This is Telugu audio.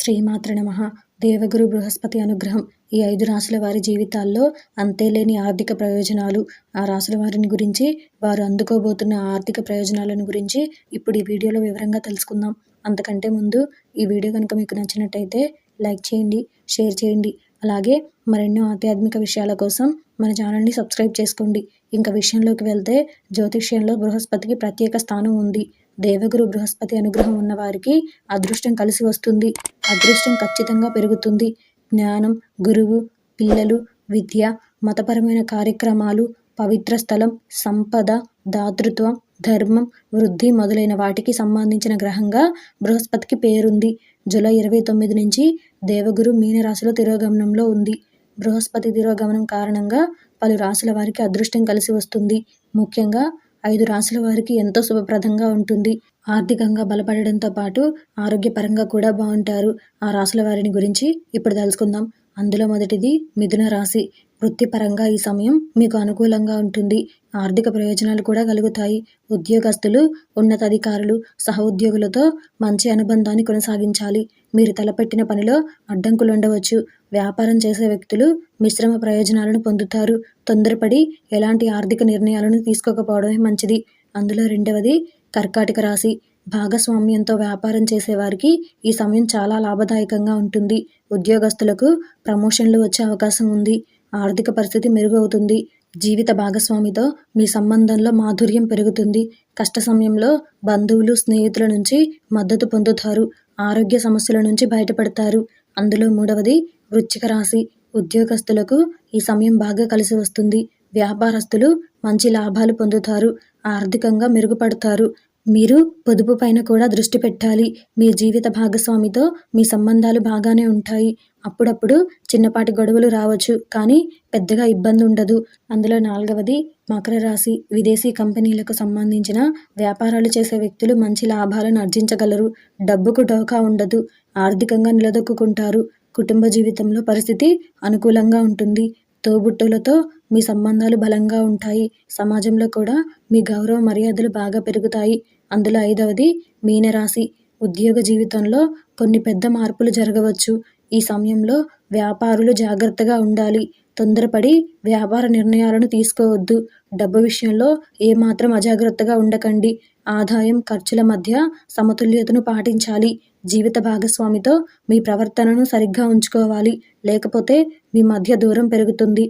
శ్రీమాత్ర నమ. దేవగురు బృహస్పతి అనుగ్రహం. ఈ ఐదు రాసుల వారి జీవితాల్లో అంతేలేని ఆర్థిక ప్రయోజనాలు. ఆ రాసుల వారిని గురించి వారు అందుకోబోతున్న ఆర్థిక ప్రయోజనాలను గురించి ఇప్పుడు ఈ వీడియోలో వివరంగా తెలుసుకుందాం. అంతకంటే ముందు ఈ వీడియో కనుక మీకు నచ్చినట్టయితే లైక్ చేయండి షేర్ చేయండి. అలాగే మరెన్నో ఆధ్యాత్మిక విషయాల కోసం మన ఛానల్ని సబ్స్క్రైబ్ చేసుకోండి. ఇంకా విషయంలోకి వెళ్తే జ్యోతిష్యంలో బృహస్పతికి ప్రత్యేక స్థానం ఉంది. దేవగురు బృహస్పతి అనుగ్రహం ఉన్నవారికి అదృష్టం కలిసి వస్తుంది. అదృష్టం ఖచ్చితంగా పెరుగుతుంది. జ్ఞానం గురువు పిల్లలు విద్య మతపరమైన కార్యక్రమాలు పవిత్ర స్థలం సంపద దాతృత్వం ధర్మం వృద్ధి మొదలైన వాటికి సంబంధించిన గ్రహంగా బృహస్పతికి పేరుంది. జూలై ఇరవై తొమ్మిది నుంచి దేవగురు మీనరాశిలో తిరోగమనంలో ఉంది. బృహస్పతి తిరోగమనం కారణంగా పలు రాశుల వారికి అదృష్టం కలిసి వస్తుంది. ముఖ్యంగా ఐదు రాసుల వారికి ఎంతో శుభప్రదంగా ఉంటుంది. ఆర్థికంగా బలపడడంతో పాటు ఆరోగ్యపరంగా కూడా బాగుంటారు. ఆ రాసుల వారిని గురించి ఇప్పుడు తెలుసుకుందాం. అందులో మొదటిది మిథున రాశి. వృత్తిపరంగా ఈ సమయం మీకు అనుకూలంగా ఉంటుంది. ఆర్థిక ప్రయోజనాలు కూడా కలుగుతాయి. ఉద్యోగస్తులు ఉన్నతాధికారులు సహోద్యోగులతో మంచి అనుబంధాన్ని కొనసాగించాలి. మీరు తలపెట్టిన పనిలో అడ్డంకులు ఉండవచ్చు. వ్యాపారం చేసే వ్యక్తులు మిశ్రమ ప్రయోజనాలను పొందుతారు. తొందరపడి ఎలాంటి ఆర్థిక నిర్ణయాలను తీసుకోకపోవడమే మంచిది. అందులో రెండవది కర్కాటక రాశి. భాగస్వామ్యంతో వ్యాపారం చేసేవారికి ఈ సమయం చాలా లాభదాయకంగా ఉంటుంది. ఉద్యోగస్తులకు ప్రమోషన్లు వచ్చే అవకాశం ఉంది. ఆర్థిక పరిస్థితి మెరుగవుతుంది. జీవిత భాగస్వామితో మీ సంబంధంలో మాధుర్యం పెరుగుతుంది. కష్ట సమయంలో బంధువులు స్నేహితుల నుంచి మద్దతు పొందుతారు. ఆరోగ్య సమస్యల నుంచి బయటపడతారు. అందులో మూడవది వృచ్చిక రాశి. ఉద్యోగస్తులకు ఈ సమయం బాగా కలిసి వస్తుంది. వ్యాపారస్తులు మంచి లాభాలు పొందుతారు. ఆర్థికంగా మెరుగుపడతారు. మీరు పొదుపు పైన కూడా దృష్టి పెట్టాలి. మీ జీవిత భాగస్వామితో మీ సంబంధాలు బాగానే ఉంటాయి. అప్పుడప్పుడు చిన్నపాటి గొడవలు రావచ్చు. కానీ పెద్దగా ఇబ్బంది ఉండదు. అందులో నాలుగవది మకర రాశి. విదేశీ కంపెనీలకు సంబంధించిన వ్యాపారాలు చేసే వ్యక్తులు మంచి లాభాలను ఆర్జించగలరు. డబ్బుకు డోకా ఉండదు. ఆర్థికంగా నిలదొక్కుంటారు కుటుంబ జీవితంలో పరిస్థితి అనుకూలంగా ఉంటుంది. తోబుట్టులతో మీ సంబంధాలు బలంగా ఉంటాయి. సమాజంలో కూడా మీ గౌరవ మర్యాదలు బాగా పెరుగుతాయి. అందులో ఐదవది మీనరాశి. ఉద్యోగ జీవితంలో కొన్ని పెద్ద మార్పులు జరగవచ్చు. ఈ సమయంలో వ్యాపారులు జాగ్రత్తగా ఉండాలి. తొందరపడి వ్యాపార నిర్ణయాలను తీసుకోవద్దు. డబ్బు విషయంలో ఏమాత్రం అజాగ్రత్తగా ఉండకండి. ఆదాయం ఖర్చుల మధ్య సమతుల్యతను పాటించాలి. జీవిత భాగస్వామితో మీ ప్రవర్తనను సరిగ్గా ఉంచుకోవాలి. లేకపోతే మీ మధ్య దూరం పెరుగుతుంది.